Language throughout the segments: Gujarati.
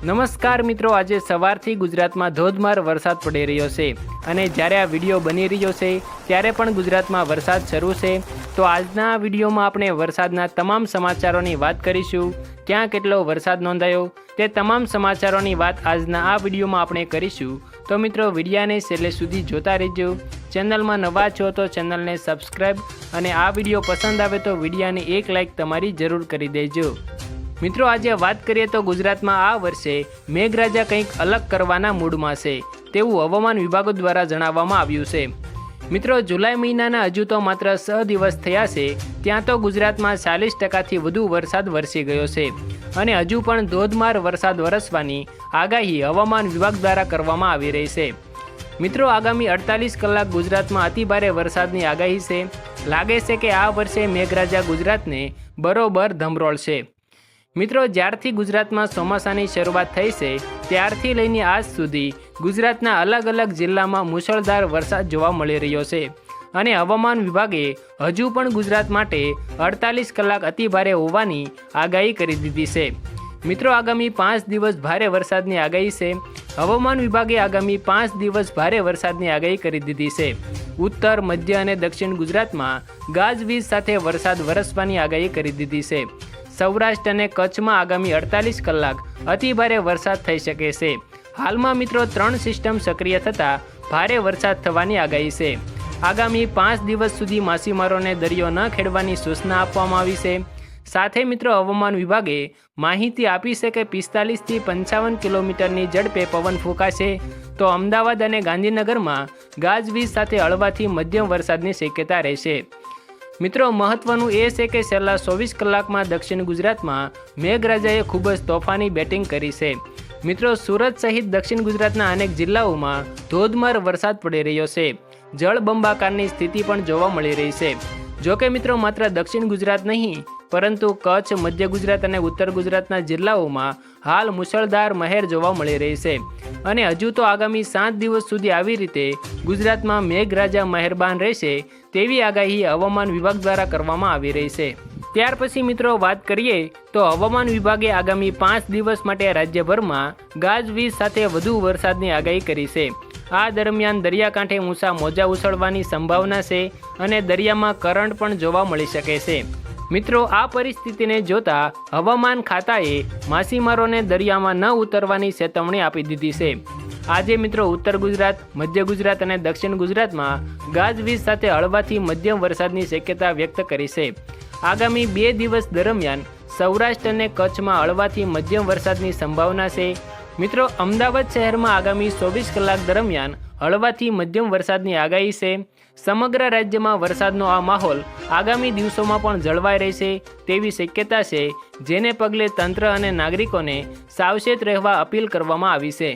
નમસ્કાર મિત્રો, આજે સવારથી ગુજરાતમાં ધોધમાર વરસાદ પડી રહ્યો છે અને જ્યારે આ વીડિયો બની રહ્યો છે, ત્યારે પણ ગુજરાતમાં વરસાદ શરૂ છે. તો આજના વિડીયોમાં આપણે વરસાદના તમામ સમાચારોની વાત કરીશું. ક્યાં કેટલો વરસાદ નોંધાયો, તે તમામ સમાચારોની વાત આજના આ વિડીયોમાં આપણે કરીશું. તો મિત્રો, વિડીયાને છેલ્લે સુધી જોતા રહેજો. ચેનલમાં નવા છો તો ચેનલને સબસ્ક્રાઈબ અને આ વીડિયો પસંદ આવે તો વિડીયાને એક લાઈક તમારી જરૂર કરી દેજો. મિત્રો, આજે વાત કરીએ તો ગુજરાતમાં આ વર્ષે મેઘરાજા કંઈક અલગ કરવાના મૂડમાં છે તેવું હવામાન વિભાગો દ્વારા જણાવવામાં આવ્યું છે. મિત્રો, જુલાઈ મહિનાના હજુ તો માત્ર છ દિવસ થયા છે, ત્યાં તો ગુજરાતમાં ચાલીસ ટકાથી વધુ વરસાદ વરસી ગયો છે અને હજુ પણ ધોધમાર વરસાદ વરસવાની આગાહી હવામાન વિભાગ દ્વારા કરવામાં આવી રહી છે. મિત્રો, આગામી અડતાલીસ કલાક ગુજરાતમાં અતિભારે વરસાદની આગાહી છે. લાગે છે કે આ વર્ષે મેઘરાજા ગુજરાતને બરોબર ધમરોળશે. મિત્રો, જ્યારથી ગુજરાતમાં ચોમાસાની શરૂઆત થઈ છે, ત્યારથી લઈને આજ સુધી ગુજરાતના અલગ અલગ જિલ્લામાં મુશળધાર વરસાદ જોવા મળી રહ્યો છે. અને હવામાન વિભાગે હજુ પણ ગુજરાત માટે અડતાલીસ કલાક અતિભારે હોવાની આગાહી કરી દીધી છે. મિત્રો, આગામી પાંચ દિવસ ભારે વરસાદની આગાહી છે. હવામાન વિભાગે આગામી પાંચ દિવસ ભારે વરસાદની આગાહી કરી દીધી છે. ઉત્તર, મધ્ય અને દક્ષિણ ગુજરાતમાં ગાજવીજ સાથે વરસાદ વરસવાની આગાહી કરી દીધી છે. સૌરાષ્ટ્ર અને કચ્છમાં આગામી અડતાલીસ કલાક અતિભારે વરસાદ થઈ શકે છે. હાલમાં મિત્રો ત્રણ સિસ્ટમ સક્રિય થતાં ભારે વરસાદ થવાની આગાહી છે. આગામી પાંચ દિવસ સુધી માછીમારોને દરિયો ન ખેડવાની સૂચના આપવામાં આવી છે. સાથે મિત્રો હવામાન વિભાગે માહિતી આપી છે કે પિસ્તાલીસથી પંચાવન કિલોમીટરની ઝડપે પવન ફૂંકાશે. તો અમદાવાદ અને ગાંધીનગરમાં ગાજવીજ સાથે હળવાથી મધ્યમ વરસાદની શક્યતા રહેશે. મિત્રો, મહત્વનું એ છે કે છેલ્લા ચોવીસ કલાકમાં દક્ષિણ ગુજરાતમાં મેઘરાજાએ ખૂબ જ તોફાની બેટિંગ કરી છે. મિત્રો, સુરત સહિત દક્ષિણ ગુજરાતના અનેક જિલ્લાઓમાં ધોધમાર વરસાદ પડી રહ્યો છે. જળબંબાકારની સ્થિતિ પણ જોવા મળી રહી છે. જોકે મિત્રો, માત્ર દક્ષિણ ગુજરાત નહીં પરંતુ કચ્છ, મધ્ય ગુજરાત અને ઉત્તર ગુજરાતના જિલ્લાઓમાં હાલ મુશળધાર મહેર જોવા મળી રહી છે. અને હજુ તો આગામી સાત દિવસ સુધી આવી રીતે ગુજરાતમાં મેઘરાજા મહેરબાન રહેશે તેવી આગાહી હવામાન વિભાગ દ્વારા કરવામાં આવી રહી છે. ત્યાર પછી મિત્રો વાત કરીએ તો હવામાન વિભાગે આગામી પાંચ દિવસ માટે રાજ્યભરમાં ગાજવીજ સાથે વધુ વરસાદની આગાહી કરી છે. આ દરમિયાન દરિયાકાંઠે ઊંચા મોજા ઉછળવાની સંભાવના છે અને દરિયામાં કરંટ પણ જોવા મળી શકે છે. મિત્રો, આ પરિસ્થિતિને જોતા હવામાન ખાતાએ માછીમારોને દરિયામાં ન ઉતરવાની ચેતવણી આપી દીધી છે. આજે મિત્રો, ઉત્તર ગુજરાત, મધ્ય ગુજરાત અને દક્ષિણ ગુજરાતમાં ગાજવીજ સાથે હળવાથી મધ્યમ વરસાદની શક્યતા વ્યક્ત કરી છે. આગામી બે દિવસ દરમિયાન સૌરાષ્ટ્ર અને કચ્છમાં હળવાથી મધ્યમ વરસાદની સંભાવના છે. મિત્રો, અમદાવાદ શહેરમાં આગામી ચોવીસ કલાક દરમિયાન હળવાથી મધ્યમ વરસાદની આગાહી છે. સમગ્ર રાજ્યમાં વરસાદનો આ માહોલ આગામી દિવસોમાં પણ જળવાઈ રહેશે તેવી શક્યતા છે, જેને પગલે તંત્ર અને નાગરિકોને સાવચેત રહેવા અપીલ કરવામાં આવી છે.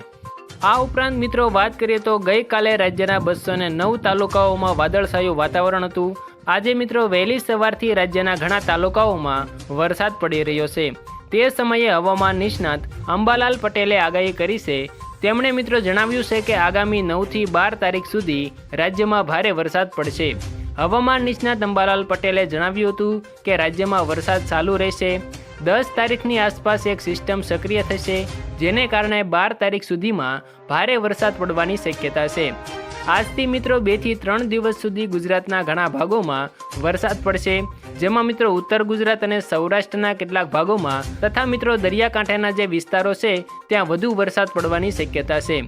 આ ઉપરાંત મિત્રો વાત કરીએ તો ગઈકાલે રાજ્યના બસો નવ તાલુકાઓમાં વાદળછાયું વાતાવરણ હતું. આજે મિત્રો વહેલી સવારથી રાજ્યના ઘણા તાલુકાઓમાં વરસાદ પડી રહ્યો છે. તે સમયે હવામાન નિષ્ણાત અંબાલાલ પટેલે આગાહી કરી છે તેમણે મિત્રો જણાવ્યું છે કે આગામી નવથી બાર તારીખ સુધી રાજ્યમાં ભારે વરસાદ પડશે. હવામાન નિષ્ણાત અંબાલાલ પટેલે જણાવ્યું હતું કે રાજ્યમાં વરસાદ ચાલુ રહેશે. દસ તારીખની આસપાસ એક સિસ્ટમ સક્રિય થશે, જેને કારણે બાર તારીખ સુધીમાં ભારે વરસાદ પડવાની શક્યતા છે. આજથી મિત્રો બેથી ત્રણ દિવસ સુધી ગુજરાતના ઘણા ભાગોમાં વરસાદ પડશે. જેમાં મિત્રો ઉત્તર ગુજરાત અને સૌરાષ્ટ્રના કેટલાક ભાગોમાં તથા મિત્રો દરિયાકાંઠાના જે વિસ્તારો છે, ત્યાં વધુ વરસાદ પડવાની શક્યતા છે.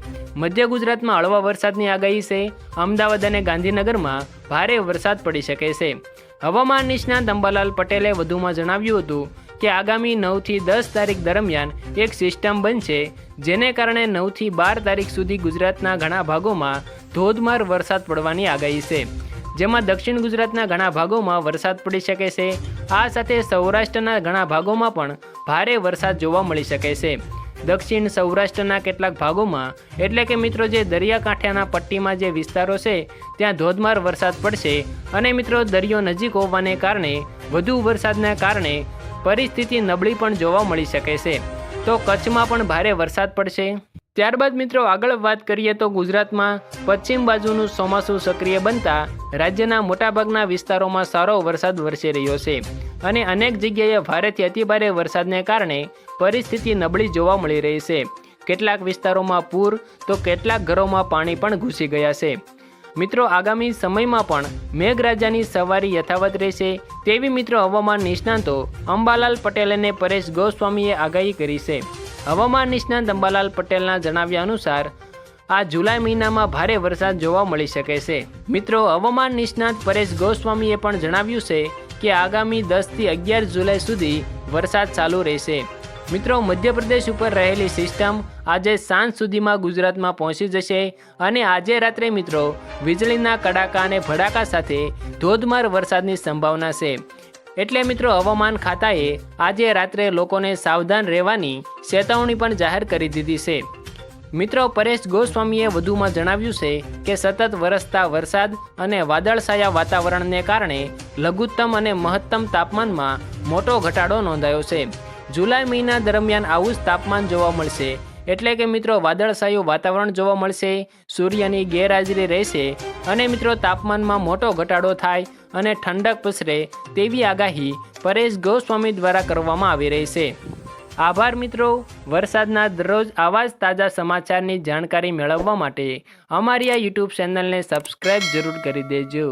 મધ્ય ગુજરાતમાં હળવા વરસાદની આગાહી છે. અમદાવાદ અને ગાંધીનગરમાં ભારે વરસાદ પડી શકે છે. હવામાન નિષ્ણાત અંબાલાલ પટેલે વધુમાં જણાવ્યું હતું કે આગામી નવથી દસ તારીખ દરમિયાન એક સિસ્ટમ બનશે, જેને કારણે નવથી બાર તારીખ સુધી ગુજરાતના ઘણા ભાગોમાં ધોધમાર વરસાદ પડવાની આગાહી છે. જેમાં દક્ષિણ ગુજરાતના ઘણા ભાગોમાં વરસાદ પડી શકે છે. આ સાથે સૌરાષ્ટ્રના ઘણા ભાગોમાં પણ ભારે વરસાદ જોવા મળી શકે છે. દક્ષિણ સૌરાષ્ટ્રના કેટલાક ભાગોમાં, એટલે કે મિત્રો જે દરિયાકાંઠાના પટ્ટીમાં જે વિસ્તારો છે, ત્યાં ધોધમાર વરસાદ પડશે અને મિત્રો દરિયો નજીક હોવાને કારણે, વધુ વરસાદના કારણે પરિસ્થિતિ નબળી પણ જોવા મળી શકે છે. તો કચ્છમાં પણ ભારે વરસાદ પડશે? ત્યારબાદ મિત્રો આગળ વાત કરીએ તો ગુજરાતમાં પશ્ચિમ બાજુનું ચોમાસું સક્રિય બનતા રાજ્યના મોટાભાગના વિસ્તારોમાં સારો વરસાદ વરસી રહ્યો છે અને અનેક જગ્યાએ ભારેથી અતિભારે વરસાદને કારણે પરિસ્થિતિ નબળી જોવા મળી રહી છે. કેટલાક વિસ્તારોમાં પૂર તો કેટલાક ઘરોમાં પાણી પણ ઘૂસી ગયા છે. મિત્રો આગામી સમયમાં પણ મેઘરાજાની સવારી યથાવત રહેશે તેવી મિત્રો હવામાન નિષ્ણાંતો અંબાલાલ પટેલ અને પરેશ ગોસ્વામીએ આગાહી કરી છે. હવામાન નિષ્ણાંત અંબાલાલ પટેલના જણાવ્યા અનુસાર, આ જુલાઈ મહિનામાં ભારે વરસાદ જોવા મળી શકે છે. મિત્રો, હવામાન નિષ્ણાંત પરેશ ગોસ્વામીએ પણ જણાવ્યું છે કે આગામી દસથી અગિયાર જુલાઈ સુધી વરસાદ ચાલુ રહેશે. મિત્રો, મધ્યપ્રદેશ ઉપર રહેલી સિસ્ટમ આજે સાંજ સુધીમાં ગુજરાતમાં પહોંચી જશે અને આજે રાત્રે મિત્રો, વીજળીના કડાકા અને ભડાકા સાથે ધોધમાર વરસાદની સંભાવના છે. એટલે મિત્રો, હવામાન ખાતાએ આજે રાત્રે લોકોને સાવધાન રહેવાની ચેતવણી પણ જાહેર કરી દીધી છે. મિત્રો, પરેશ ગોસ્વામીએ વધુમાં જણાવ્યું છે કે, સતત વરસતા વરસાદ અને વાદળછાયા વાતાવરણને કારણે લઘુત્તમ અને મહત્તમ તાપમાનમાં મોટો ઘટાડો નોંધાયો છે. જુલાઈ મહિના દરમિયાન આવું જ તાપમાન જોવા મળશે. એટલે કે મિત્રો, વાદળછાયું વાતાવરણ જોવા મળશે, સૂર્યની ગેરહાજરી રહેશે અને મિત્રો, તાપમાનમાં મોટો ઘટાડો થાય અને ઠંડક પસરે તેવી આગાહી પરેશ ગોસ્વામી દ્વારા કરવામાં આવી રહી છે. આભાર મિત્રો. વરસાદના દરરોજ આવા જ તાજા સમાચારની જાણકારી મેળવવા માટે અમારી આ યુટ્યુબ ચેનલને સબસ્ક્રાઈબ જરૂર કરી દેજો.